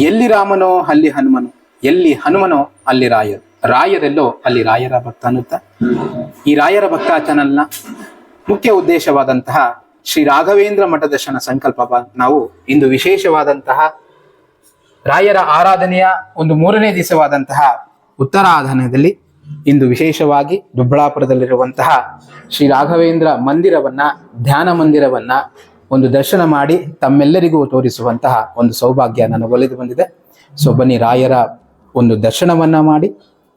ಎಲ್ಲಿ ರಾಮನೋ ಅಲ್ಲಿ ಹನುಮನು, ಎಲ್ಲಿ ಹನುಮನೋ ಅಲ್ಲಿ ರಾಯರು. ರಾಯರೆಲ್ಲೋ ಅಲ್ಲಿ ರಾಯರ ಭಕ್ತ ಅನ್ನುತ್ತ? ಈ ರಾಯರ ಭಕ್ತ ಚಾನಲ್ನ ಮುಖ್ಯ ಉದ್ದೇಶವಾದಂತಹ ಶ್ರೀ ರಾಘವೇಂದ್ರ ಮಠದರ್ಶನ ಸಂಕಲ್ಪ ನಾವು ಇಂದು ವಿಶೇಷವಾದಂತಹ ರಾಯರ ಆರಾಧನೆಯ ಒಂದು ಮೂರನೇ ದಿವಸವಾದಂತಹ ಉತ್ತರಾಧನದಲ್ಲಿ ಇಂದು ವಿಶೇಷವಾಗಿ ದುಬ್ಬಳಾಪುರದಲ್ಲಿರುವಂತಹ ಶ್ರೀ ರಾಘವೇಂದ್ರ ಮಂದಿರವನ್ನ, ಧ್ಯಾನ ಮಂದಿರವನ್ನ ಒಂದು ದರ್ಶನ ಮಾಡಿ ತಮ್ಮೆಲ್ಲರಿಗೂ ತೋರಿಸುವಂತಹ ಒಂದು ಸೌಭಾಗ್ಯ ನನಗೆ ಒಲಿದು ಬಂದಿದೆ. ಸೊ ಬನ್ನಿ, ರಾಯರ ಒಂದು ದರ್ಶನವನ್ನ ಮಾಡಿ,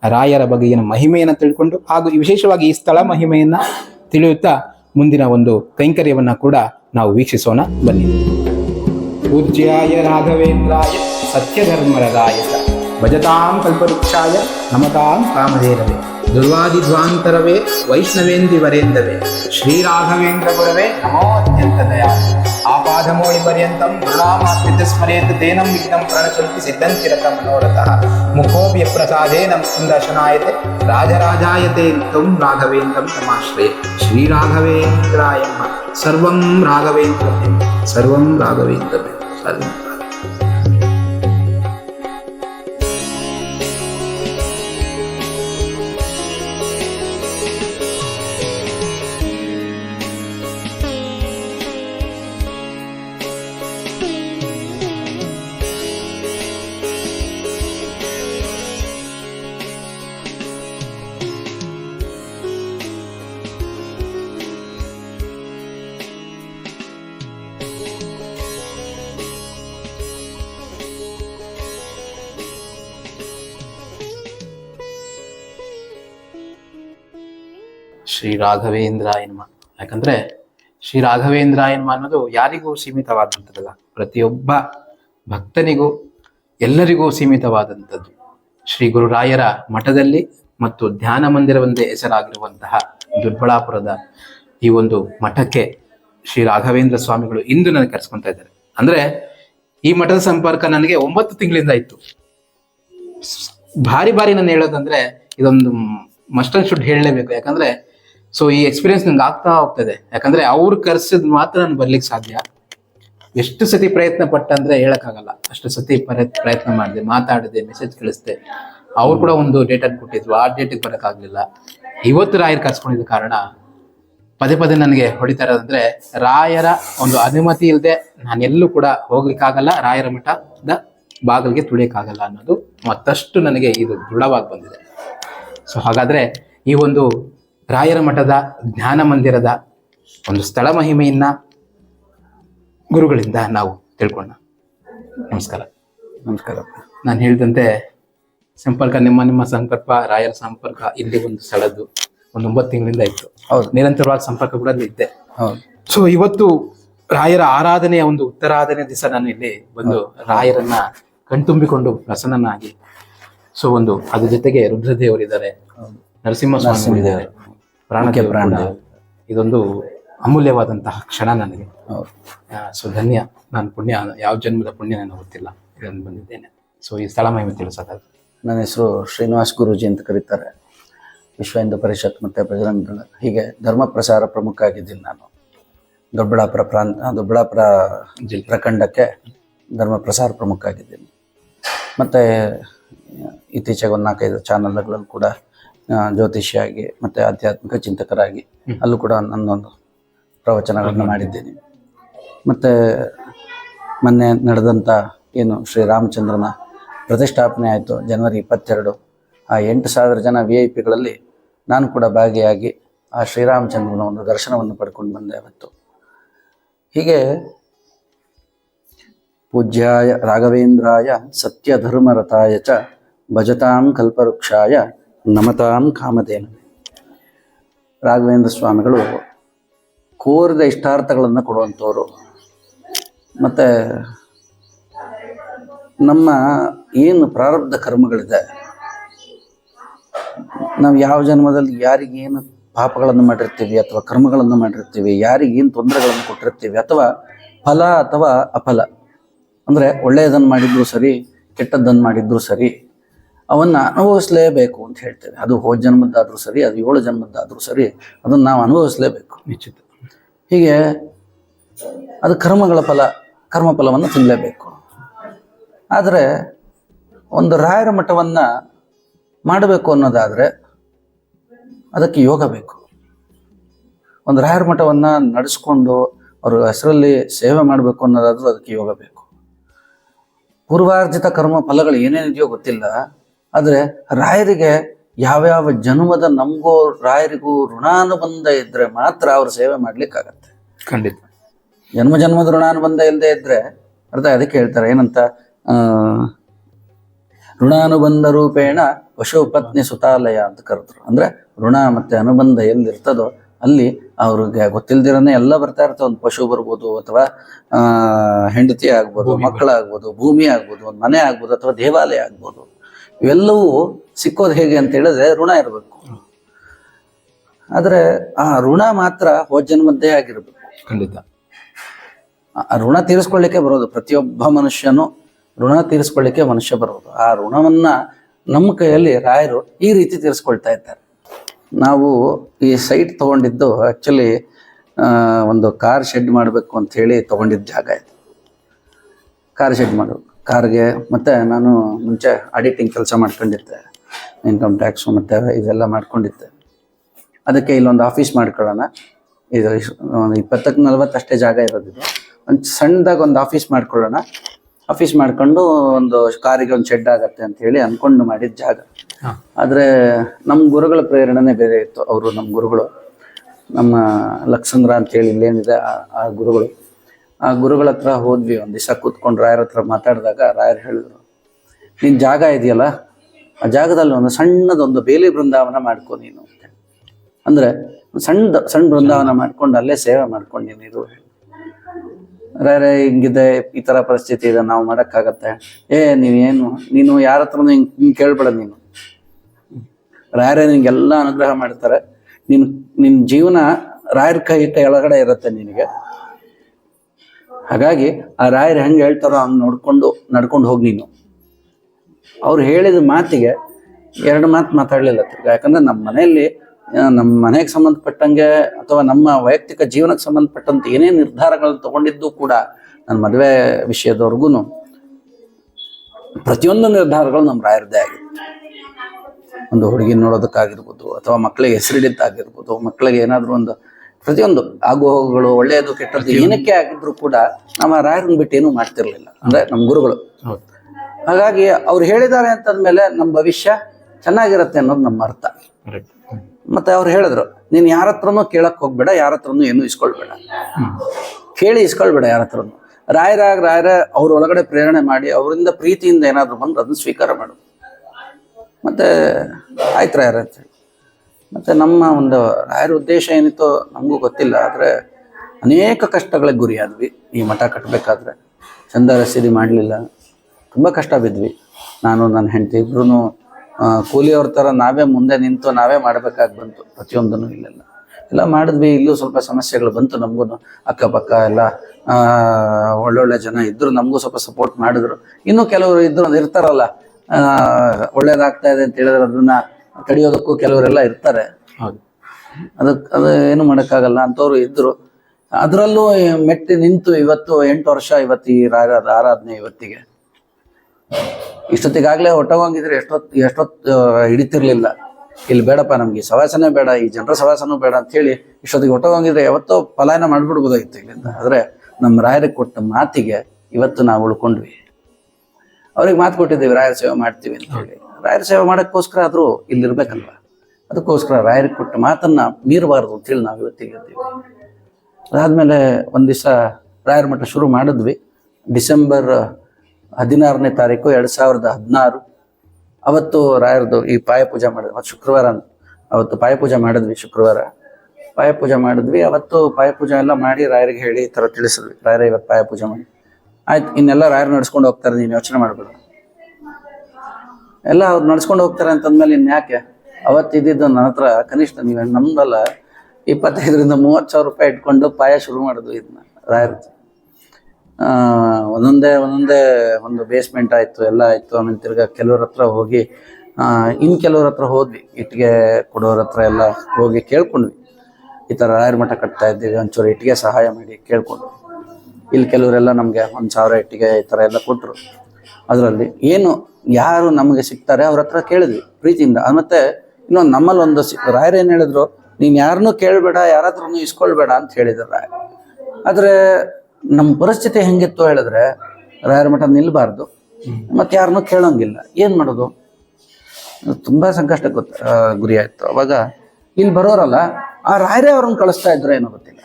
ರಾಯರ ಬಗೆಗಿನ ಮಹಿಮೆಯನ್ನು ತಿಳ್ಕೊಂಡು ಹಾಗೂ ವಿಶೇಷವಾಗಿ ಈ ಸ್ಥಳ ಮಹಿಮೆಯನ್ನ ತಿಳಿಯುತ್ತಾ ಮುಂದಿನ ಒಂದು ಕೈಂಕರ್ಯವನ್ನ ಕೂಡ ನಾವು ವೀಕ್ಷಿಸೋಣ. ಬನ್ನಿ. ಪೂಜ್ಯಾಯ ರಾಘವೇಂದ್ರಾಯ ಸತ್ಯಧರ್ಮರದಾಯ భజతాం కల్పవృక్షాయ నమతాం కామధేరవే దుర్వాదిధ్వాంతరవే వైష్ణవేంది వరేందవే శ్రీరాఘవేంద్ర గురవే నమో అత్యంతదయా ఆపాదమోళి పర్యంతం మృణామాత్మిత స్మరేత్ తేనం విఘ్నం ప్రణశుల్పి సిద్ధం చిరత మనోరథ ముఖోపి ప్రసాదేన దర్శనాయతే రాజరాజాయతే రిక్తం రాఘవేంద్రం సమాశ్రయ శ్రీరాఘవేంద్రాయ సర్వం రాఘవేంద్రమే సర్వం రాఘవేంద్రమే సర్వం ಶ್ರೀ ರಾಘವೇಂದ್ರ ಎನ್ಮ ಯಾಕಂದ್ರೆ ಶ್ರೀ ರಾಘವೇಂದ್ರ ಎನ್ಮ ಅನ್ನೋದು ಯಾರಿಗೂ ಸೀಮಿತವಾದಂಥದ್ದಲ್ಲ. ಪ್ರತಿಯೊಬ್ಬ ಭಕ್ತನಿಗೂ ಎಲ್ಲರಿಗೂ ಸೀಮಿತವಾದಂಥದ್ದು. ಶ್ರೀ ಗುರುರಾಯರ ಮಠದಲ್ಲಿ ಮತ್ತು ಧ್ಯಾನ ಮಂದಿರವೆಂದೇ ಹೆಸರಾಗಿರುವಂತಹ ದುರ್ಬಳಾಪುರದ ಈ ಒಂದು ಮಠಕ್ಕೆ ಶ್ರೀ ರಾಘವೇಂದ್ರ ಸ್ವಾಮಿಗಳು ಇಂದು ನನಗೆ ಕರೆಸ್ಕೊಂತ ಇದ್ದಾರೆ. ಅಂದ್ರೆ ಈ ಮಠದ ಸಂಪರ್ಕ ನನಗೆ ಒಂಬತ್ತು ತಿಂಗಳಿಂದ ಇತ್ತು. ಭಾರಿ ಬಾರಿ ನಾನು ಹೇಳೋದಂದ್ರೆ ಇದೊಂದು ಮಸ್ಟ್ ಶುಡ್ ಹೇಳಲೇಬೇಕು. ಯಾಕಂದ್ರೆ ಸೊ ಈ ಎಕ್ಸ್ಪೀರಿಯನ್ಸ್ ನಂಗೆ ಆಗ್ತಾ ಹೋಗ್ತದೆ. ಯಾಕಂದ್ರೆ ಅವ್ರು ಕರ್ಸಿದ್ ಮಾತ್ರ ನಾನು ಬರ್ಲಿಕ್ಕೆ ಸಾಧ್ಯ. ಎಷ್ಟು ಸತಿ ಪ್ರಯತ್ನ ಪಟ್ಟಂದ್ರೆ ಹೇಳಕ್ಕಾಗಲ್ಲ. ಅಷ್ಟು ಸತಿ ಪರ, ಪ್ರಯತ್ನ ಮಾಡಿದೆ, ಮಾತಾಡಿದೆ ಮೆಸೇಜ್ ಕಳಿಸ್ದೆ. ಅವ್ರು ಕೂಡ ಒಂದು ಡೇಟ್ ಅನ್ನು ಕೊಟ್ಟಿದ್ರು. ಆ ಡೇಟಿಗೆ ಬರೋಕ್ಕಾಗ್ಲಿಲ್ಲ. ಇವತ್ತು ರಾಯರ್ ಕರ್ಸ್ಕೊಂಡಿದ್ದ ಕಾರಣ ಪದೇ ಪದೇ ನನಗೆ ಹೊಡಿತಾ ಇರೋದಂದ್ರೆ ರಾಯರ ಒಂದು ಅನುಮತಿ ಇಲ್ಲದೆ ನಾನೆಲ್ಲೂ ಕೂಡ ಹೋಗ್ಲಿಕ್ಕಾಗಲ್ಲ. ರಾಯರ ಮಠದ ಬಾಗಿಲಿಗೆ ತುಳಿಯಕ್ಕಾಗಲ್ಲ ಅನ್ನೋದು ಮತ್ತಷ್ಟು ನನಗೆ ಇದು ದೃಢವಾಗಿ ಬಂದಿದೆ. ಸೊ ಹಾಗಾದ್ರೆ ಈ ಒಂದು ರಾಯರ ಮಠದ ಜ್ಞಾನ ಮಂದಿರದ ಒಂದು ಸ್ಥಳ ಮಹಿಮೆಯನ್ನ ಗುರುಗಳಿಂದ ನಾವು ತಿಳ್ಕೊಂಡ ನಮಸ್ಕಾರ. ನಮಸ್ಕಾರ. ನಾನು ಹೇಳಿದಂತೆ ಸಂಪರ್ಕ ನಿಮ್ಮ ನಿಮ್ಮ ಸಂಪರ್ಕ ರಾಯರ ಸಂಪರ್ಕ ಇಲ್ಲಿ ಒಂದು ಸ್ಥಳದ್ದು ಒಂದು ಒಂಬತ್ತು ತಿಂಗಳಿಂದ ಇತ್ತು. ಹೌದು. ನಿರಂತರವಾಗಿ ಸಂಪರ್ಕ ಕೂಡ ಅಲ್ಲಿ ಇದ್ದೆ. ಸೊ ಇವತ್ತು ರಾಯರ ಆರಾಧನೆಯ ಒಂದು ಉತ್ತರಾಧನೆ ದಿವಸ ನಾನು ಇಲ್ಲಿ ಬಂದು ರಾಯರನ್ನ ಕಣ್ತುಂಬಿಕೊಂಡು ಪ್ರಸನ್ನನಾಗಿ ಸೊ ಒಂದು ಅದ್ರ ಜೊತೆಗೆ ರುದ್ರದೇವರಿದ್ದಾರೆ. ನರಸಿಂಹ ಸ್ವಾಮಿ ಇದ್ದಾರೆ ಪ್ರಾಣದೇವರು ಪ್ರಾಣ. ಇದೊಂದು ಅಮೂಲ್ಯವಾದಂತಹ ಕ್ಷಣ ನನಗೆ. ಸೊ ಧನ್ಯ. ನಾನು ಪುಣ್ಯ ಯಾವ ಜನ್ಮದ ಪುಣ್ಯ ನನಗೆ ಗೊತ್ತಿಲ್ಲ. ಇದನ್ನು ಬಂದಿದ್ದೇನೆ. ಸೊ ಈ ಸ್ಥಳ ಮಹಿಮೆ ತಿಳಿಸೋದಾದ್ರೆ ನನ್ನ ಹೆಸರು ಶ್ರೀನಿವಾಸ್ ಗುರೂಜಿ ಅಂತ ಕರೀತಾರೆ. ವಿಶ್ವ ಹಿಂದೂ ಪರಿಷತ್ ಮತ್ತು ಬಜರಂಗ ದಳ ಹೀಗೆ ಧರ್ಮ ಪ್ರಸಾರ ಪ್ರಮುಖ ಆಗಿದ್ದೀನಿ ನಾನು. ದೊಡ್ಡಬಳ್ಳಾಪುರ ಪ್ರಾಂತ ದೊಡ್ಡಬಳ್ಳಾಪುರ ಜಿಲ್ಲೆ. ಪ್ರಖಂಡಕ್ಕೆ ಧರ್ಮ ಪ್ರಸಾರ ಪ್ರಮುಖ ಆಗಿದ್ದೀನಿ. ಮತ್ತು ಇತ್ತೀಚೆಗೆ ಒಂದು ನಾಲ್ಕೈದು ಚಾನಲ್ಗಳಲ್ಲಿ ಕೂಡ ಜ್ಯೋತಿಷಿಯಾಗಿ ಮತ್ತು ಆಧ್ಯಾತ್ಮಿಕ ಚಿಂತಕರಾಗಿ ಅಲ್ಲೂ ಕೂಡ ನನ್ನೊಂದು ಪ್ರವಚನಗಳನ್ನು ಮಾಡಿದ್ದೇನೆ. ಮತ್ತು ಮೊನ್ನೆ ನಡೆದಂಥ ಏನು ಶ್ರೀರಾಮಚಂದ್ರನ ಪ್ರತಿಷ್ಠಾಪನೆ ಆಯಿತು ಜನವರಿ ಇಪ್ಪತ್ತೆರಡು. ಆ ಎಂಟು ಸಾವಿರ ಜನ ವಿ ಐ ಪಿಗಳಲ್ಲಿ ನಾನು ಕೂಡ ಭಾಗಿಯಾಗಿ ಆ ಶ್ರೀರಾಮಚಂದ್ರನ ಒಂದು ದರ್ಶನವನ್ನು ಪಡ್ಕೊಂಡು ಬಂದೆ ಅವತ್ತು. ಹೀಗೆ ಪೂಜ್ಯಾಯ ರಾಘವೇಂದ್ರಾಯ ಸತ್ಯಧರ್ಮರಥಾಯ ಚ ಭಜತಾಂ ಕಲ್ಪವೃಕ್ಷಾಯ ನಮತಾಂ ಕಾಮಧೇನು. ರಾಘವೇಂದ್ರ ಸ್ವಾಮಿಗಳು ಕೋರಿದ ಇಷ್ಟಾರ್ಥಗಳನ್ನು ಕೊಡುವಂಥವ್ರು. ಮತ್ತು ನಮ್ಮ ಏನು ಪ್ರಾರಬ್ಧ ಕರ್ಮಗಳಿದೆ, ನಾವು ಯಾವ ಜನ್ಮದಲ್ಲಿ ಯಾರಿಗೇನು ಪಾಪಗಳನ್ನು ಮಾಡಿರ್ತೀವಿ ಅಥವಾ ಕರ್ಮಗಳನ್ನು ಮಾಡಿರ್ತೀವಿ ಯಾರಿಗೇನು ತೊಂದರೆಗಳನ್ನು ಕೊಟ್ಟಿರ್ತೀವಿ ಅಥವಾ ಫಲ ಅಥವಾ ಅಫಲ. ಅಂದರೆ ಒಳ್ಳೆಯದನ್ನು ಮಾಡಿದ್ರು ಸರಿ, ಕೆಟ್ಟದ್ದನ್ನು ಮಾಡಿದ್ರು ಸರಿ ಅವನ್ನ ಅನುಭವಿಸಲೇಬೇಕು ಅಂತ ಹೇಳ್ತೇವೆ. ಅದು ಹೋದ ಜನ್ಮದ್ದಾದರೂ ಸರಿ ಅದು ಏಳು ಜನ್ಮದ್ದಾದರೂ ಸರಿ ಅದನ್ನು ನಾವು ಅನುಭವಿಸಲೇಬೇಕು. ನಿಶ್ಚಿತ. ಹೀಗೆ ಅದು ಕರ್ಮಗಳ ಫಲ ಕರ್ಮ ಫಲವನ್ನು ತಿನ್ನಲೇಬೇಕು ಆದರೆ ಒಂದು ರಾಯರ ಮಠವನ್ನು ಮಾಡಬೇಕು ಅನ್ನೋದಾದರೆ ಅದಕ್ಕೆ ಯೋಗ ಬೇಕು. ಒಂದು ರಾಯರ ಮಠವನ್ನು ನಡೆಸ್ಕೊಂಡು ಅವ್ರ ಹೆಸರಲ್ಲಿ ಸೇವೆ ಮಾಡಬೇಕು ಅನ್ನೋದಾದರೂ ಅದಕ್ಕೆ ಯೋಗ ಬೇಕು. ಪೂರ್ವಾರ್ಜಿತ ಕರ್ಮ ಫಲಗಳು ಏನೇನಿದೆಯೋ ಗೊತ್ತಿಲ್ಲ. ಆದರೆ ರಾಯರಿಗೆ ಯಾವ್ಯಾವ ಜನ್ಮದ ನಮಗೂ ರಾಯರಿಗೂ ಋಣಾನುಬಂಧ ಇದ್ರೆ ಮಾತ್ರ ಅವ್ರ ಸೇವೆ ಮಾಡ್ಲಿಕ್ಕಾಗತ್ತೆ. ಖಂಡಿತ. ಜನ್ಮ ಜನ್ಮದ ಋಣಾನುಬಂಧ ಇಲ್ಲದೆ ಇದ್ರೆ ಅರ್ಥ ಅದಕ್ಕೆ ಹೇಳ್ತಾರೆ ಏನಂತ ಆ ಋಣಾನುಬಂಧ ರೂಪೇಣ ಪಶು ಪತ್ನಿ ಸುತಾಲಯ ಅಂತ ಕರೆದ್ರು. ಅಂದ್ರೆ ಋಣ ಮತ್ತೆ ಅನುಬಂಧ ಎಲ್ಲಿರ್ತದೋ ಅಲ್ಲಿ ಅವ್ರಿಗೆ ಗೊತ್ತಿಲ್ದಿರನೆ ಎಲ್ಲ ಬರ್ತಾ ಇರ್ತವೆ ಒಂದು ಪಶು ಬರ್ಬೋದು ಅಥವಾ ಆ ಹೆಂಡತಿ ಆಗ್ಬೋದು ಮಕ್ಕಳಾಗ್ಬೋದು ಭೂಮಿ ಆಗ್ಬೋದು ಒಂದು ಮನೆ ಆಗ್ಬೋದು ಅಥವಾ ದೇವಾಲಯ ಆಗ್ಬೋದು. ಇವೆಲ್ಲವೂ ಸಿಕ್ಕೋದು ಹೇಗೆ ಅಂತ ಹೇಳಿದ್ರೆ ಋಣ ಇರಬೇಕು. ಆದ್ರೆ ಆ ಋಣ ಮಾತ್ರ ಹೋದ ಜನ್ಮದ್ದೇ ಆಗಿರ್ಬೇಕು. ಖಂಡಿತ. ಆ ಋಣ ತೀರಿಸ್ಕೊಳ್ಳಿಕ್ಕೆ ಬರೋದು ಪ್ರತಿಯೊಬ್ಬ ಮನುಷ್ಯನು ಋಣ ತೀರಿಸ್ಕೊಳ್ಳಿಕ್ಕೆ ಮನುಷ್ಯ ಬರೋದು. ಆ ಋಣವನ್ನ ನಮ್ಮ ಕೈಯಲ್ಲಿ ರಾಯರು ಈ ರೀತಿ ತೀರಿಸ್ಕೊಳ್ತಾ ಇದ್ದಾರೆ. ನಾವು ಈ ಸೈಟ್ ತಗೊಂಡಿದ್ದು ಆಕ್ಚುಲಿ ಒಂದು ಕಾರ್ ಶೆಡ್ ಮಾಡಬೇಕು ಅಂತ ಹೇಳಿ ತಗೊಂಡಿದ್ದ ಜಾಗ ಇದು. ಕಾರ್ ಶೆಡ್ ಮಾಡಬೇಕು. ಕಾರ್ಗೆ ಮತ್ತೆ ನಾನು ಮುಂಚೆ ಆಡಿಟಿಂಗ್ ಕೆಲಸ ಮಾಡ್ಕೊಂಡಿದ್ದೆ. ಇನ್ಕಮ್ ಟ್ಯಾಕ್ಸು ಮತ್ತೆ ಇದೆಲ್ಲ ಮಾಡ್ಕೊಂಡಿದ್ದೆ. ಅದಕ್ಕೆ ಇಲ್ಲೊಂದು ಆಫೀಸ್ ಮಾಡ್ಕೊಳ್ಳೋಣ. ಇದು ಒಂದು ಇಪ್ಪತ್ತಕ್ಕೆ ನಲ್ವತ್ತು ಅಷ್ಟೇ ಜಾಗ ಇರೋದಿದೆ ಒಂದು ಸಣ್ಣದಾಗ ಒಂದು ಆಫೀಸ್ ಮಾಡ್ಕೊಳ್ಳೋಣ. ಆಫೀಸ್ ಮಾಡ್ಕೊಂಡು ಒಂದು ಕಾರಿಗೆ ಒಂದು ಶೆಡ್ ಆಗತ್ತೆ ಅಂತ ಹೇಳಿ ಅನ್ಕೊಂಡು ಮಾಡಿದ ಜಾಗ. ಆದರೆ ನಮ್ಮ ಗುರುಗಳ ಪ್ರೇರಣೆ ಬೇರೆ ಇತ್ತು. ಅವರು ನಮ್ಮ ಗುರುಗಳು. ನಮ್ಮ ಲಕ್ಷ್ಮಂದ್ರ ಅಂತ ಹೇಳಿ ಇಲ್ಲೇನಿದೆ ಆ ಗುರುಗಳು. ಆ ಗುರುಗಳ ಹತ್ರ ಹೋದ್ವಿ, ಒಂದು ದಿವಸ ಕೂತ್ಕೊಂಡು ರಾಯರ ಹತ್ರ ಮಾತಾಡಿದಾಗ ರಾಯರು ಹೇಳಿದ್ರು ನಿನ್ನ ಜಾಗ ಇದೆಯಲ್ಲ? ಆ ಜಾಗದಲ್ಲಿ ಒಂದು ಸಣ್ಣದೊಂದು ಬೇಲಿ ಬೃಂದಾವನ ಮಾಡ್ಕೊ ನೀನು ಅಂತ. ಅಂದ್ರೆ ಸಣ್ಣ ಸಣ್ಣ ಬೃಂದಾವನ ಮಾಡ್ಕೊಂಡು ಅಲ್ಲೇ ಸೇವೆ ಮಾಡ್ಕೊಂಡು ನೀನು ಇರು ರಾಯರೇ, ಹಿಂಗಿದೆ ಈ ತರ ಪರಿಸ್ಥಿತಿ ಇದೆ, ನಾವು ಮಾಡಕ್ಕಾಗತ್ತೆ. ಏ, ನೀವೇನು, ನೀನು ಯಾರ ಹತ್ರನೂ ಹಿಂಗ್ ಹಿಂಗ್ ಕೇಳ್ಬೇಡ ನೀನು. ರಾಯರೇ, ನಿನ್ಗೆಲ್ಲ ಅನುಗ್ರಹ ಮಾಡ್ತಾರೆ. ನಿನ್ ನಿನ್ ಜೀವನ ರಾಯರ ಕೈ ಕೆಳಗಡೆ ಇರುತ್ತೆ ನಿನಗೆ. ಹಾಗಾಗಿ ಆ ರಾಯರು ಹೆಂಗೆ ಹೇಳ್ತಾರೋ ಹಂಗೆ ನೋಡ್ಕೊಂಡು, ನಡ್ಕೊಂಡು ಹೋಗಿ ನೀನು. ಅವ್ರು ಹೇಳಿದ ಮಾತಿಗೆ ಎರಡು ಮಾತು ಮಾತಾಡ್ಲಿಲ್ಲ ತಿರ್ಗ. ಯಾಕಂದ್ರೆ ನಮ್ಮ ಮನೆಯಲ್ಲಿ ನಮ್ಮ ಮನೆಗೆ ಸಂಬಂಧಪಟ್ಟಂಗೆ ಅಥವಾ ನಮ್ಮ ವೈಯಕ್ತಿಕ ಜೀವನಕ್ಕೆ ಸಂಬಂಧಪಟ್ಟಂತೆ ಏನೇ ನಿರ್ಧಾರಗಳನ್ನು ತಗೊಂಡಿದ್ದು ಕೂಡ ನನ್ನ ಮದುವೆ ವಿಷಯದವರೆಗೂ ಪ್ರತಿಯೊಂದು ನಿರ್ಧಾರಗಳು ನಮ್ಮ ರಾಯರದೇ ಆಗಿತ್ತು ಒಂದು ಹುಡುಗಿ ನೋಡೋದಕ್ಕಾಗಿರ್ಬೋದು ಅಥವಾ ಮಕ್ಕಳಿಗೆ ಹೆಸರಿಡಿದ್ದಾಗಿರ್ಬೋದು ಮಕ್ಕಳಿಗೆ ಏನಾದರೂ ಒಂದು ಪ್ರತಿಯೊಂದು ಆಗು ಹೋಗುಗಳು ಒಳ್ಳೆಯದು ಕೆಟ್ಟದ್ದು ಏನಕ್ಕೆ ಆಗಿದ್ರು ಕೂಡ ನಮ್ಮ ರಾಯರನ್ನ ಬಿಟ್ಟು ಏನೂ ಮಾಡ್ತಿರ್ಲಿಲ್ಲ. ಅಂದ್ರೆ ನಮ್ಮ ಗುರುಗಳು. ಹಾಗಾಗಿ ಅವ್ರು ಹೇಳಿದ್ದಾರೆ ಅಂತಂದ್ಮೇಲೆ ನಮ್ಮ ಭವಿಷ್ಯ ಚೆನ್ನಾಗಿರುತ್ತೆ ಅನ್ನೋದು ನಮ್ಮ ಅರ್ಥ. ಮತ್ತೆ ಅವ್ರು ಹೇಳಿದ್ರು ನೀನು ಯಾರ ಹತ್ರನೂ ಕೇಳಕ್ ಹೋಗ್ಬೇಡ ಯಾರ ಹತ್ರನೂ ಏನು ಇಸ್ಕೊಳ್ಬೇಡ. ಕೇಳಿ ಇಸ್ಕೊಳ್ಬೇಡ ಯಾರ ಹತ್ರನೂ. ರಾಯರಾಗ ರಾಯರ ಅವ್ರ ಒಳಗಡೆ ಪ್ರೇರಣೆ ಮಾಡಿ ಅವರಿಂದ ಪ್ರೀತಿಯಿಂದ ಏನಾದ್ರು ಬಂದ್ರೆ ಅದನ್ನ ಸ್ವೀಕಾರ ಮಾಡು. ಮತ್ತೆ ಆಯ್ತು ರಾಯರ ಅಂತ ಹೇಳಿ. ಮತ್ತೆ ನಮ್ಮ ಒಂದು ರಾಯರ ಉದ್ದೇಶ ಏನಿತ್ತು ನಮಗೂ ಗೊತ್ತಿಲ್ಲ, ಆದರೆ ಅನೇಕ ಕಷ್ಟಗಳಿಗೆ ಗುರಿಯಾದ್ವಿ. ಈ ಮಠ ಕಟ್ಟಬೇಕಾದ್ರೆ ಚಂದ ರಸೀದಿ ಮಾಡಲಿಲ್ಲ. ತುಂಬ ಕಷ್ಟ ಬಿದ್ವಿ. ನಾನು, ನನ್ನ ಹೆಂಡತಿ ಇಬ್ಬರೂ ಕೂಲಿಯವ್ರ ಥರ ನಾವೇ ಮುಂದೆ ನಿಂತು ನಾವೇ ಮಾಡಬೇಕಾಗಿ ಬಂತು. ಪ್ರತಿಯೊಂದನ್ನು ಇಲ್ಲೆಲ್ಲ. ಎಲ್ಲ ಮಾಡಿದ್ವಿ. ಇಲ್ಲೂ ಸ್ವಲ್ಪ ಸಮಸ್ಯೆಗಳು ಬಂತು ನಮಗೂ ಅಕ್ಕಪಕ್ಕ ಎಲ್ಲ ಒಳ್ಳೊಳ್ಳೆ ಜನ ಇದ್ದರು ನಮಗೂ ಸ್ವಲ್ಪ ಸಪೋರ್ಟ್ ಮಾಡಿದ್ರು. ಇನ್ನೂ ಕೆಲವರು ಇದ್ದರು ಇರ್ತಾರಲ್ಲ ಒಳ್ಳೇದಾಗ್ತಾ ಇದೆ ಅಂತ ಹೇಳಿದ್ರೆ ಅದನ್ನ ತಡೆಯೋದಕ್ಕೂ ಕೆಲವರೆಲ್ಲ ಇರ್ತಾರೆ. ಅದಕ್ಕೆ ಅದು ಏನು ಮಾಡೋಕ್ಕಾಗಲ್ಲ ಅಂಥವ್ರು ಇದ್ರು. ಅದರಲ್ಲೂ ಮೆಟ್ಟಿ ನಿಂತು ಇವತ್ತು ಎಂಟು ವರ್ಷ ಇವತ್ತು ಈ ರಾಗ ಆರಾಧನೆ ಇವತ್ತಿಗೆ. ಇಷ್ಟೊತ್ತಿಗಾಗಲೇ ಹೊಟ್ಟೋಗಿದ್ರೆ ಎಷ್ಟೊತ್ತು ಎಷ್ಟೊತ್ತು ಹಿಡಿತಿರ್ಲಿಲ್ಲ. ಇಲ್ಲಿ ಬೇಡಪ್ಪ ನಮ್ಗೆ ಈ ಸವಾಸನೆ ಬೇಡ ಈ ಜನರ ಸವಾಸನೂ ಬೇಡ ಅಂತ ಹೇಳಿ ಇಷ್ಟೊತ್ತಿಗೆ ಹೊಟ್ಟೋಗಿದ್ರೆ ಯಾವತ್ತೋ ಪಲಾಯನ ಮಾಡ್ಬಿಡ್ಬೋದಾಗಿತ್ತು ಇಲ್ಲಿಂದ. ಆದ್ರೆ ನಮ್ಮ ರಾಯರಿಗೆ ಕೊಟ್ಟ ಮಾತಿಗೆ ಇವತ್ತು ನಾವು ಉಳ್ಕೊಂಡ್ವಿ. ಅವ್ರಿಗೆ ಮಾತು ಕೊಟ್ಟಿದ್ದೀವಿ ರಾಯರ ಸೇವೆ ಮಾಡ್ತೀವಿ ಅಂತ ಹೇಳಿ ರಾಯರ ಸೇವೆ ಮಾಡೋಕ್ಕೋಸ್ಕರ ಆದರೂ ಇಲ್ಲಿರ್ಬೇಕಲ್ವ? ಅದಕ್ಕೋಸ್ಕರ ರಾಯರಿಗೆ ಕೊಟ್ಟ ಮಾತನ್ನ ಮೀರಬಾರ್ದು ಅಂತೇಳಿ ನಾವು ಇವತ್ತಿಗೆ ಹೇಳ್ತೀವಿ ಅದಾದ್ಮೇಲೆ ಒಂದು ದಿವಸ ರಾಯರ ಮಠ ಶುರು ಮಾಡಿದ್ವಿ. ಡಿಸೆಂಬರ್ ಹದಿನಾರನೇ ತಾರೀಕು ಎರಡು ಸಾವಿರದ ಹದಿನಾರು. ಅವತ್ತು ರಾಯರದು ಈ ಪಾಯ ಪೂಜೆ ಮಾಡಿದ್ವಿ. ಮತ್ತು ಶುಕ್ರವಾರ ಅವತ್ತು ಪಾಯ ಪೂಜೆ ಮಾಡಿದ್ವಿ ಶುಕ್ರವಾರ. ಪಾಯ ಪೂಜೆ ಮಾಡಿದ್ವಿ. ಅವತ್ತು ಪಾಯ ಪೂಜೆ ಎಲ್ಲ ಮಾಡಿ ರಾಯರಿಗೆ ಹೇಳಿ ಈ ಥರ ತಿಳಿಸಿದ್ವಿ. ರಾಯರ ಇವತ್ತು ಪಾಯ ಪೂಜೆ ಮಾಡಿ. ಆಯ್ತು, ಇನ್ನೆಲ್ಲ ರಾಯರು ನಡ್ಸ್ಕೊಂಡು ಹೋಗ್ತಾರೆ ನೀನು ಯೋಚನೆ ಮಾಡಬೇಡ. ಎಲ್ಲ ಅವ್ರು ನಡ್ಸ್ಕೊಂಡು ಹೋಗ್ತಾರೆ ಅಂತಂದ್ಮೇಲೆ ಇನ್ನು ಯಾಕೆ? ಅವತ್ತು ಇದ್ದಿದ್ದು ನನ್ನ ಹತ್ರ ಕನಿಷ್ಠ ನೀವು ನಮ್ದಲ್ಲ ಇಪ್ಪತ್ತೈದರಿಂದ ಮೂವತ್ತು ಸಾವಿರ ರೂಪಾಯಿ ಇಟ್ಕೊಂಡು ಪಾಯ ಶುರು ಮಾಡಿದ್ವಿ ಇದನ್ನ ರಾಯರ ಒಂದೊಂದೇ ಒಂದೊಂದೇ ಒಂದು ಬೇಸ್ಮೆಂಟ್ ಆಯಿತು, ಎಲ್ಲ ಆಯಿತು. ಆಮೇಲೆ ತಿರ್ಗಾ ಕೆಲವ್ರ ಹತ್ರ ಹೋಗಿ ಇನ್ನು ಇನ್ ಕೆಲವ್ರ ಹತ್ರ ಹೋದ್ವಿ. ಇಟ್ಟಿಗೆ ಕೊಡೋರ ಹತ್ರ ಎಲ್ಲ ಹೋಗಿ ಕೇಳ್ಕೊಂಡ್ವಿ. ಈ ಥರ ರಾಯರ ಮಠ ಕಟ್ತಾ ಇದ್ದೀವಿ, ಒಂಚೂರು ಇಟ್ಟಿಗೆ ಸಹಾಯ ಮಾಡಿ ಕೇಳ್ಕೊಂಡ್ವಿ. ಇಲ್ಲಿ ಕೆಲವರೆಲ್ಲ ನಮಗೆ ಒಂದು ಸಾವಿರ ಇಟ್ಟಿಗೆ ಈ ಥರ ಎಲ್ಲ ಕೊಟ್ಟರು ಅದರಲ್ಲಿ ಏನು ಯಾರು ನಮಗೆ ಸಿಗ್ತಾರೆ ಅವ್ರ ಹತ್ರ ಕೇಳಿದ್ವಿ ಪ್ರೀತಿಯಿಂದ. ಮತ್ತೆ ಇನ್ನೊಂದು ನಮ್ಮಲ್ಲಿ ಒಂದು ರಾಯರ್ ಏನು ಹೇಳಿದ್ರು ನೀನು ಯಾರನ್ನೂ ಕೇಳಬೇಡ ಯಾರ ಹತ್ರನೂ ಇಸ್ಕೊಳ್ಬೇಡ ಅಂತ ಹೇಳಿದ್ರು ರಾಯ್ ಆದರೆ ನಮ್ಮ ಪರಿಸ್ಥಿತಿ ಹೆಂಗಿತ್ತು ಹೇಳಿದ್ರೆ ರಾಯರ ಮಠ ನಿಲ್ಬಾರ್ದು. ಮತ್ತೆ ಯಾರನ್ನು ಕೇಳೋಂಗಿಲ್ಲ. ಏನು ಮಾಡೋದು? ತುಂಬ ಸಂಕಷ್ಟ ಗೊತ್ತ ಗುರಿ ಆಯ್ತು. ಅವಾಗ ಇಲ್ಲಿ ಬರೋರಲ್ಲ ಆ ರಾಯರೇ ಅವ್ರನ್ನ ಕಳಿಸ್ತಾ ಇದ್ರು ಏನೋ ಗೊತ್ತಿಲ್ಲ.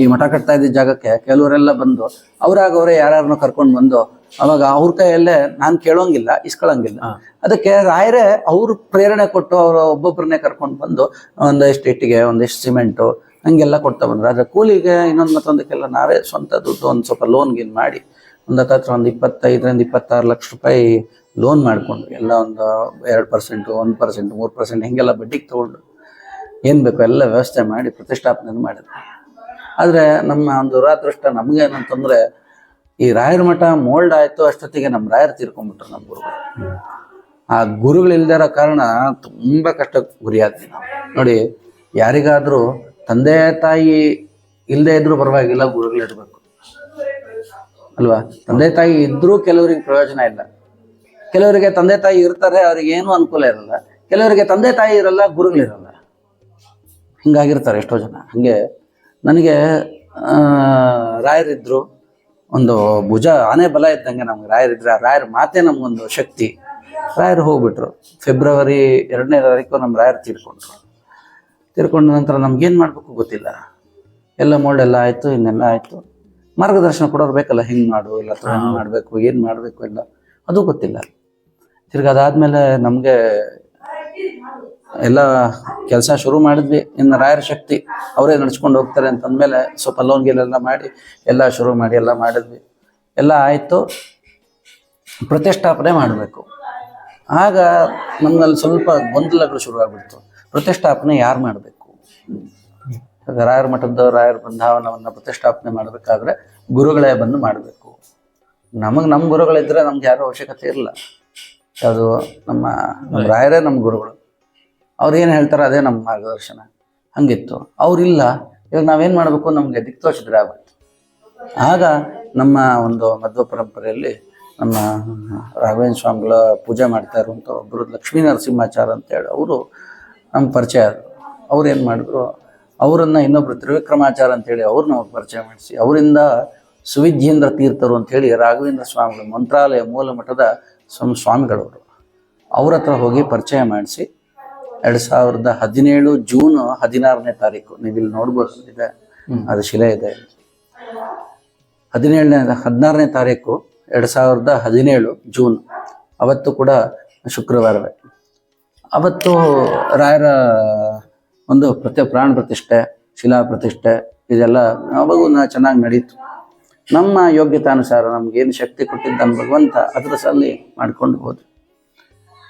ಈ ಮಠ ಕಟ್ತಾ ಇದ್ದ ಜಾಗಕ್ಕೆ ಕೆಲವರೆಲ್ಲ ಬಂದು ಅವ್ರಾಗವ್ರೆ ಅವರೇ ಯಾರ್ಯಾರನ್ನೋ ಕರ್ಕೊಂಡು ಬಂದು ಅವಾಗ ಅವ್ರ ಕೈಯಲ್ಲೇ ನಾನು ಕೇಳೋಂಗಿಲ್ಲ ಇಸ್ಕೊಳಂಗಿಲ್ಲ. ಅದಕ್ಕೆ ರಾಯರೇ ಅವ್ರು ಪ್ರೇರಣೆ ಕೊಟ್ಟು ಅವ್ರ ಒಬ್ಬೊಬ್ಬರನ್ನೇ ಕರ್ಕೊಂಡು ಬಂದು ಒಂದಷ್ಟು ಇಟ್ಟಿಗೆ ಒಂದಿಷ್ಟು ಸಿಮೆಂಟು ಹಂಗೆಲ್ಲ ಕೊಡ್ತಾ ಬಂದ್ರು. ಆದರೆ ಕೂಲಿಗೆ ಇನ್ನೊಂದು ಮತ್ತೊಂದಕ್ಕೆಲ್ಲ ನಾವೇ ಸ್ವಂತ ದುಡ್ಡು ಒಂದು ಸ್ವಲ್ಪ ಲೋನ್ ಗೀನ್ ಮಾಡಿ ಒಂದು ಹತ್ರ ಒಂದು ಇಪ್ಪತ್ತೈದರಿಂದ ಇಪ್ಪತ್ತಾರು ಲಕ್ಷ ರೂಪಾಯಿ ಲೋನ್ ಮಾಡಿಕೊಂಡು ಎಲ್ಲ ಒಂದು ಎರಡು ಪರ್ಸೆಂಟ್ ಒಂದು ಪರ್ಸೆಂಟ್ ಮೂರು ಪರ್ಸೆಂಟ್ ಹಿಂಗೆಲ್ಲ ಬಡ್ಡಿಗೆ ತೊಗೊಂಡು ಏನು ಬೇಕು ಎಲ್ಲ ವ್ಯವಸ್ಥೆ ಮಾಡಿ ಪ್ರತಿಷ್ಠಾಪನೆ ಮಾಡಿದ್ರು. ಆದರೆ ನಮ್ಮ ಒಂದು ದುರಾದೃಷ್ಟ ನಮಗೆ ಏನಂತಂದರೆ ಈ ರಾಯರ ಮಠ ಮೋಲ್ಡ್ ಆಯಿತು ಅಷ್ಟೊತ್ತಿಗೆ ನಮ್ಮ ರಾಯರು ತೀರ್ಕೊಂಡ್ಬಿಟ್ರು ನಮ್ಮ ಗುರುಗಳು. ಆ ಗುರುಗಳು ಇರೋ ಕಾರಣ ತುಂಬಾ ಕಷ್ಟ ಗುರಿಯಾದ್ವಿ ನಾವು. ನೋಡಿ, ಯಾರಿಗಾದರೂ ತಂದೆ ತಾಯಿ ಇಲ್ಲದೆ ಇದ್ರೂ ಪರವಾಗಿಲ್ಲ ಗುರುಗಳಿರಬೇಕು ಅಲ್ವಾ? ತಂದೆ ತಾಯಿ ಇದ್ರೂ ಕೆಲವರಿಗೆ ಪ್ರಯೋಜನ ಇಲ್ಲ. ಕೆಲವರಿಗೆ ತಂದೆ ತಾಯಿ ಇರ್ತಾರೆ, ಅವ್ರಿಗೆ ಏನೂ ಅನುಕೂಲ ಇರಲ್ಲ. ಕೆಲವರಿಗೆ ತಂದೆ ತಾಯಿ ಇರಲ್ಲ ಗುರುಗಳಿರಲ್ಲ ಹಿಂಗಾಗಿರ್ತಾರೆ ಎಷ್ಟೋ ಜನ. ಹಾಗೆ ನನಗೆ ರಾಯರಿದ್ರು ಒಂದು ಭುಜ ಆನೆ ಬಲ ಇದ್ದಂಗೆ ನಮ್ಗೆ ರಾಯರಿದ್ರೆ ಆ ರಾಯರ ಮಾತೆ ನಮ್ಗೊಂದು ಶಕ್ತಿ. ರಾಯರು ಹೋಗ್ಬಿಟ್ರು. ಫೆಬ್ರವರಿ ಎರಡನೇ ತಾರೀಕು ನಮ್ಮ ರಾಯರು ತೀರ್ಕೊಂಡ್ರು. ತೀರ್ಕೊಂಡ ನಂತರ ನಮ್ಗೇನು ಮಾಡಬೇಕು ಗೊತ್ತಿಲ್ಲ. ಎಲ್ಲ ಮೋಲ್ಡ್ ಎಲ್ಲ ಆಯಿತು ಇನ್ನೆಲ್ಲ ಆಯಿತು. ಮಾರ್ಗದರ್ಶನ ಕೊಡೋರು ಬೇಕಲ್ಲ ಹೆಂಗೆ ಮಾಡು ಇಲ್ಲ ಅಥವಾ ಹೆಂಗೆ ಮಾಡಬೇಕು ಏನು ಮಾಡಬೇಕು ಎಲ್ಲ. ಅದು ಗೊತ್ತಿಲ್ಲ. ತಿರ್ಗಿ ಅದಾದಮೇಲೆ ನಮಗೆ ಎಲ್ಲ ಕೆಲಸ ಶುರು ಮಾಡಿದ್ವಿ. ಇನ್ನು ರಾಯರ ಶಕ್ತಿ ಅವರೇ ನಡ್ಸ್ಕೊಂಡು ಹೋಗ್ತಾರೆ ಅಂತಂದಮೇಲೆ ಸ್ವಲ್ಪ ಲೋನ್ ಗೀಲೆಲ್ಲ ಮಾಡಿ ಎಲ್ಲ ಶುರು ಮಾಡಿ ಎಲ್ಲ ಮಾಡಿದ್ವಿ. ಎಲ್ಲ ಆಯಿತು. ಪ್ರತಿಷ್ಠಾಪನೆ ಮಾಡಬೇಕು. ಆಗ ನಮ್ಮಲ್ಲಿ ಸ್ವಲ್ಪ ಗೊಂದಲಗಳು ಶುರುವಾಗ್ಬಿಡ್ತು ಪ್ರತಿಷ್ಠಾಪನೆ ಯಾರು ಮಾಡಬೇಕು? ರಾಯರ ಮಠದ ರಾಯರ ಬೃಂದಾವನವನ್ನು ಪ್ರತಿಷ್ಠಾಪನೆ ಮಾಡಬೇಕಾದ್ರೆ ಗುರುಗಳೇ ಬಂದು ಮಾಡಬೇಕು. ನಮಗೆ ನಮ್ಮ ಗುರುಗಳಿದ್ರೆ ನಮ್ಗೆ ಯಾರೂ ಅವಶ್ಯಕತೆ ಇರಲ್ಲ ಅದು ನಮ್ಮ ರಾಯರೇ ನಮ್ಮ ಗುರುಗಳು. ಅವ್ರು ಏನು ಹೇಳ್ತಾರೆ ಅದೇ ನಮ್ಮ ಮಾರ್ಗದರ್ಶನ. ಹಂಗಿತ್ತು. ಅವರಿಲ್ಲ, ಇವಾಗ ನಾವೇನು ಮಾಡಬೇಕು ನಮಗೆ ದಿಕ್ತೋಚಿದ್ರೆ ಆಗುತ್ತೆ. ಆಗ ನಮ್ಮ ಒಂದು ಮಧ್ವ ಪರಂಪರೆಯಲ್ಲಿ ನಮ್ಮ ರಾಘವೇಂದ್ರ ಸ್ವಾಮಿಗಳ ಪೂಜೆ ಮಾಡ್ತಾ ಇರುವಂಥ ಒಬ್ಬರು ಲಕ್ಷ್ಮೀ ನರಸಿಂಹಾಚಾರ ಅಂತೇಳಿ ಅವರು ನಮ್ಮ ಪರಿಚಯ ಆದರು. ಅವ್ರು ಏನು ಮಾಡಿದ್ರು, ಅವರನ್ನು ಇನ್ನೊಬ್ಬರು ತ್ರಿವಿಕ್ರಮಾಚಾರ ಅಂತೇಳಿ ಅವ್ರನ್ನ ಅವ್ರು ಪರಿಚಯ ಮಾಡಿಸಿ, ಅವರಿಂದ ಸುವಿದ್ಯೇಂದ್ರ ತೀರ್ಥರು ಅಂತೇಳಿ ರಾಘವೇಂದ್ರ ಸ್ವಾಮಿಗಳು ಮಂತ್ರಾಲಯ ಮೂಲ ಮಠದ ಸ್ವಾಮಿ ಸ್ವಾಮಿಗಳವರು. ಅವ್ರ ಹತ್ರ ಹೋಗಿ ಪರಿಚಯ ಮಾಡಿಸಿ ಎರಡು ಸಾವಿರದ ಹದಿನೇಳು ಜೂನ್ ಹದಿನಾರನೇ ತಾರೀಕು. ನೀವು ಇಲ್ಲಿ ನೋಡ್ಬೋದು ಇದೆ. ಅದು ಶಿಲೆ ಇದೆ. ಹದಿನೇಳನೇ ಹದಿನಾರನೇ ತಾರೀಕು ಎರಡ್ ಸಾವಿರದ ಹದಿನೇಳು ಜೂನ್. ಅವತ್ತು ಕೂಡ ಶುಕ್ರವಾರವೇ. ಅವತ್ತು ರಾಯರ ಒಂದು ಪ್ರತಿ ಪ್ರಾಣ ಪ್ರತಿಷ್ಠೆ ಶಿಲಾ ಪ್ರತಿಷ್ಠೆ ಇದೆಲ್ಲ ಅವಾಗೂ ನ- ಚೆನ್ನಾಗಿ ನಡೀತು. ನಮ್ಮ ಯೋಗ್ಯತಾನುಸಾರ ನಮ್ಗೇನು ಶಕ್ತಿ ಕೊಟ್ಟಿದ್ದಾನೆ ಭಗವಂತ ಅದರ ಸಲ್ಲಿ ಮಾಡ್ಕೊಂಡು ಹೋದ್ವಿ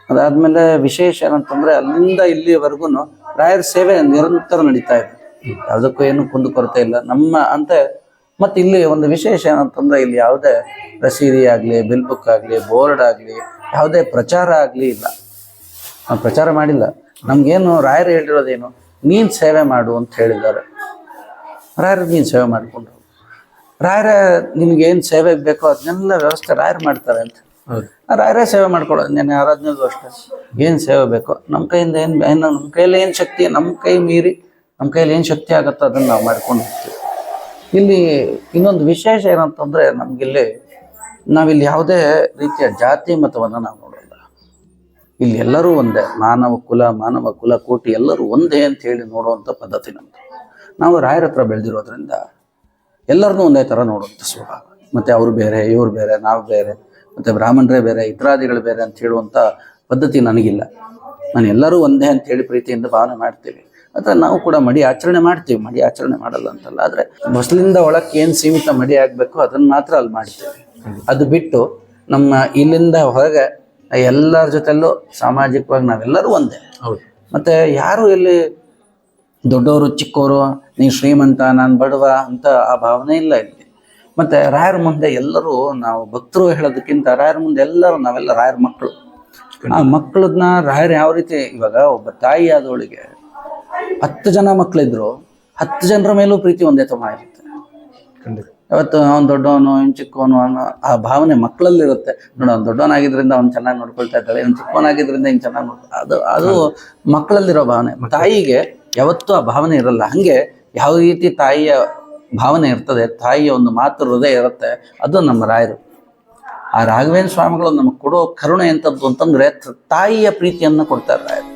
ಅದಾದ್ಮೇಲೆ ವಿಶೇಷ ಏನಂತಂದ್ರೆ ಅಲ್ಲಿಂದ ಇಲ್ಲಿವರೆಗೂ ರಾಯರ ಸೇವೆ ನಿರಂತರ ನಡೀತಾ ಇದೆ. ಯಾವುದಕ್ಕೂ ಏನು ಕುಂದು ಕೊರತೆ ಇಲ್ಲ. ನಮ್ಮ ಅಂತ ಮತ್ತೆ ಇಲ್ಲಿ ಒಂದು ವಿಶೇಷ ಏನಂತಂದ್ರೆ ಇಲ್ಲಿ ಯಾವುದೇ ರಸೀದಿ ಆಗಲಿ ಬಿಲ್ ಬುಕ್ ಆಗಲಿ ಬೋರ್ಡ್ ಆಗಲಿ, ಯಾವುದೇ ಪ್ರಚಾರ ಆಗಲಿ ಇಲ್ಲ. ನಾವು ಪ್ರಚಾರ ಮಾಡಿಲ್ಲ. ನಮ್ಗೇನು ರಾಯರು ಹೇಳಿರೋದೇನು, ನೀನು ಸೇವೆ ಮಾಡು ಅಂತ ಹೇಳಿದ್ದಾರೆ. ರಾಯರು ನೀನು ಸೇವೆ ಮಾಡಿಕೊಂಡು ರಾಯರ ನಿಮ್ಗೇನು ಸೇವೆ ಬೇಕೋ ಅದನ್ನೆಲ್ಲ ವ್ಯವಸ್ಥೆ ರಾಯರು ಮಾಡ್ತಾರೆ ಅಂತ. ರಾಯರೇ ಸೇವೆ ಮಾಡ್ಕೊಳ್ಳೋದು. ನಿನ್ನೆ ಆರಾಧನೆಗೂ ಅಷ್ಟೇ. ಏನು ಸೇವೆ ಬೇಕೋ? ನಮ್ಮ ಕೈಯಿಂದ ಏನು ಏನು ನಮ್ಮ ಕೈಯಲ್ಲಿ ಏನು ಶಕ್ತಿ ನಮ್ಮ ಕೈ ಮೀರಿ ನಮ್ಮ ಕೈಯಲ್ಲಿ ಏನು ಶಕ್ತಿ ಆಗುತ್ತೋ ಅದನ್ನು ನಾವು ಮಾಡ್ಕೊಂಡು ಹೋಗ್ತೀವಿ. ಇಲ್ಲಿ ಇನ್ನೊಂದು ವಿಶೇಷ ಏನಂತಂದರೆ ನಮಗಿಲ್ಲಿ ನಾವಿಲ್ಲಿ ಯಾವುದೇ ರೀತಿಯ ಜಾತಿ ಮತವನ್ನು ನಾವು ನೋಡೋಲ್ಲ ಇಲ್ಲಿ ಎಲ್ಲರೂ ಒಂದೇ. ಮಾನವ ಕುಲ ಮಾನವ ಕುಲ, ಕೋಟಿ ಎಲ್ಲರೂ ಒಂದೇ ಅಂತ ಹೇಳಿ ನೋಡುವಂಥ ಪದ್ಧತಿ ನಮ್ಮದು ನಾವು ರಾಯರ ಹತ್ರ ಬೆಳೆದಿರೋದ್ರಿಂದ ಎಲ್ಲರನ್ನೂ ಒಂದೇ ಥರ ನೋಡುವಂಥ ಸ್ವಭಾವ. ಮತ್ತು ಅವರು ಬೇರೆ, ಇವರು ಬೇರೆ, ನಾವು ಬೇರೆ. ಮತ್ತು ಬ್ರಾಹ್ಮಣರೇ ಬೇರೆ ಇತರಾದಿಗಳು ಬೇರೆ ಅಂತ ಹೇಳುವಂಥ ಪದ್ಧತಿ ನನಗಿಲ್ಲ. ನಾನು ಎಲ್ಲರೂ ಒಂದೇ ಅಂತ ಹೇಳಿ ಪ್ರೀತಿಯಿಂದ ಭಾವನೆ ಮಾಡ್ತೀವಿ. ಅಥವಾ ನಾವು ಕೂಡ ಮಡಿ ಆಚರಣೆ ಮಾಡ್ತೀವಿ. ಮಡಿ ಆಚರಣೆ ಮಾಡಲ್ಲ ಅಂತಲ್ಲ. ಆದರೆ ಮೊಸಲಿಂದ ಒಳಕ್ಕೆ ಏನು ಸೀಮಿತ ಮಡಿ ಆಗಬೇಕು ಅದನ್ನು ಮಾತ್ರ ಅಲ್ಲಿ ಮಾಡ್ತೀವಿ. ಅದು ಬಿಟ್ಟು ನಮ್ಮ ಇಲ್ಲಿಂದ ಹೊರಗೆ ಎಲ್ಲರ ಜೊತೆಲ್ಲೂ ಸಾಮಾಜಿಕವಾಗಿ ನಾವೆಲ್ಲರೂ ಒಂದೇ. ಹೌದು. ಮತ್ತೆ ಯಾರು ಇಲ್ಲಿ ದೊಡ್ಡವರು ಚಿಕ್ಕವರು ನೀ ಶ್ರೀಮಂತ ನಾನು ಬಡವ ಅಂತ ಆ ಭಾವನೆ ಇಲ್ಲ ಇಲ್ಲಿ. ಮತ್ತೆ ರಾಯರ ಮುಂದೆ ಎಲ್ಲರೂ ನಾವು ಭಕ್ತರು ಹೇಳೋದಕ್ಕಿಂತ ರಾಯರ ಮುಂದೆ ಎಲ್ಲರೂ ನಾವೆಲ್ಲ ರಾಯರ ಮಕ್ಕಳು. ಆ ಮಕ್ಕಳನ್ನ ರಾಯರು ಯಾವ ರೀತಿ ಇವಾಗ ಒಬ್ಬ ತಾಯಿ ಆದವಳಿಗೆ ಹತ್ತು ಜನ ಮಕ್ಕಳಿದ್ರು ಹತ್ತು ಜನರ ಮೇಲೂ ಪ್ರೀತಿ ಒಂದೇ ತಮ ಇರುತ್ತೆ. ಯಾವತ್ತು ಅವ್ನು ದೊಡ್ಡವನು ಇವ್ನು ಚಿಕ್ಕವನು ಅನ್ನೋ ಆ ಭಾವನೆ ಮಕ್ಕಳಲ್ಲಿರುತ್ತೆ. ನೋಡು ಅವ್ನು ದೊಡ್ಡವನಾಗಿದ್ರಿಂದ ಅವ್ನು ಚೆನ್ನಾಗಿ ನೋಡ್ಕೊಳ್ತಾ ಇದ್ದಾಳೆ ಇವ್ನು ಚಿಕ್ಕವನಾಗಿದ್ರಿಂದ ಇನ್ ಚೆನ್ನಾಗಿ ನೋಡ್ಕೊ ಅದು ಅದು ಮಕ್ಕಳಲ್ಲಿರೋ ಭಾವನೆ. ತಾಯಿಗೆ ಯಾವತ್ತೂ ಆ ಭಾವನೆ ಇರಲ್ಲ. ಹಂಗೆ ಯಾವ ರೀತಿ ತಾಯಿಯ ಭಾವನೆ ಇರ್ತದೆ, ತಾಯಿಯ ಒಂದು ಮಾತೃ ಹೃದಯ ಇರುತ್ತೆ, ಅದು ನಮ್ಮ ರಾಯರು. ಆ ರಾಘವೇಂದ್ರ ಸ್ವಾಮಿಗಳು ನಮಗೆ ಕೊಡೋ ಕರುಣೆ ಎಂಥದ್ದು ಅಂತಂದರೆ, ತಾಯಿಯ ಪ್ರೀತಿಯನ್ನು ಕೊಡ್ತಾರೆ ರಾಯರು.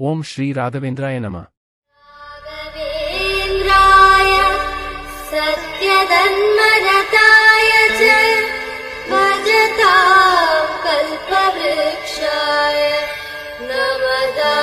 ॐ श्री राघवेन्द्राय नम नरेन्द्राय सत्यदन्मगताय च भगता कल्पवृक्षाय नमदा